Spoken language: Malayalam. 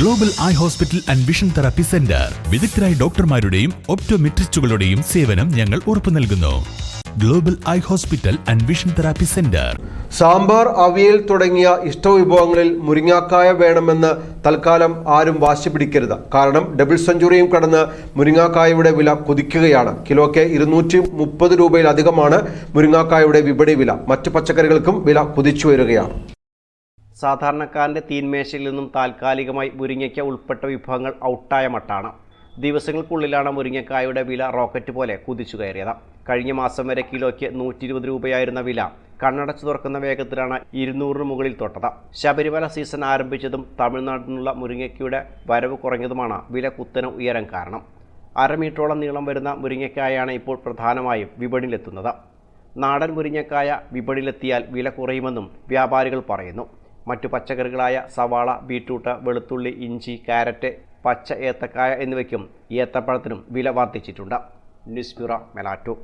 Global eye hospital and vision therapy centre വിദഗ്ധരായ ഡോക്ടർമാരുടെയും ഒപ്റ്റോമെട്രിസ്റ്റുകളുടെയും സേവനം ഞങ്ങൾ ഉറപ്പു നൽകുന്നു. Global eye hospital and vision therapy centre sambar avial തുടങ്ങിയ ഇഷ്ടവിഭവങ്ങളിൽ മുരിങ്ങാക്കായ വേണമെന്ന് തൽക്കാലം ആരും വാശി പിടിക്കരുത് കാരണം ഡബിൾ സെഞ്ചുറിയും കടന്ന് മുരിങ്ങാക്കായയുടെ വില കുതിക്കുകയാണ്. കിലോയ്ക്ക് ഇരുന്നൂറ്റി മുപ്പത് രൂപയിലധികമാണ് മുരിങ്ങാക്കായയുടെ വിപണി വില. മറ്റ് പച്ചക്കറികൾക്കും വില കുതിച്ചു വരികയാണ്. സാധാരണക്കാരന്റെ തീന്മേശയിൽ നിന്നും താൽക്കാലികമായി മുരിങ്ങയ്ക്ക ഉൾപ്പെട്ട വിഭവങ്ങൾ ഔട്ടായ മട്ടാണ്. ദിവസങ്ങൾക്കുള്ളിലാണ് മുരിങ്ങക്കായുടെ വില റോക്കറ്റ് പോലെ കുതിച്ചു കയറിയത്. കഴിഞ്ഞ മാസം വരെ കിലോയ്ക്ക് നൂറ്റി ഇരുപത് രൂപയായിരുന്ന വില കണ്ണടച്ചു തുറക്കുന്ന വേഗത്തിലാണ് ഇരുന്നൂറിന് മുകളിൽ തൊട്ടത്. ശബരിമല സീസൺ ആരംഭിച്ചതും തമിഴ്നാട്ടിൽ നിന്നുള്ള മുരിങ്ങയ്ക്കയുടെ വരവ് കുറഞ്ഞതുമാണ് വില കുത്തനെ ഉയരാൻ കാരണം. അരമീറ്ററോളം നീളം വരുന്ന മുരിങ്ങക്കായാണ് ഇപ്പോൾ പ്രധാനമായും വിപണിയിലെത്തുന്നത്. നാടൻ മുരിങ്ങക്കായ വിപണിയിലെത്തിയാൽ വില കുറയുമെന്നും വ്യാപാരികൾ പറയുന്നു. മറ്റു പച്ചക്കറികളായ സവാള ബീട്രൂട്ട് വെളുത്തുള്ളി ഇഞ്ചി കാരറ്റ് പച്ച ഏത്തക്കായ എന്നിവയ്ക്കും ഏത്തപ്പഴത്തിനും വില വർദ്ധിച്ചിട്ടുണ്ട്. News bureau മെലാറ്റോ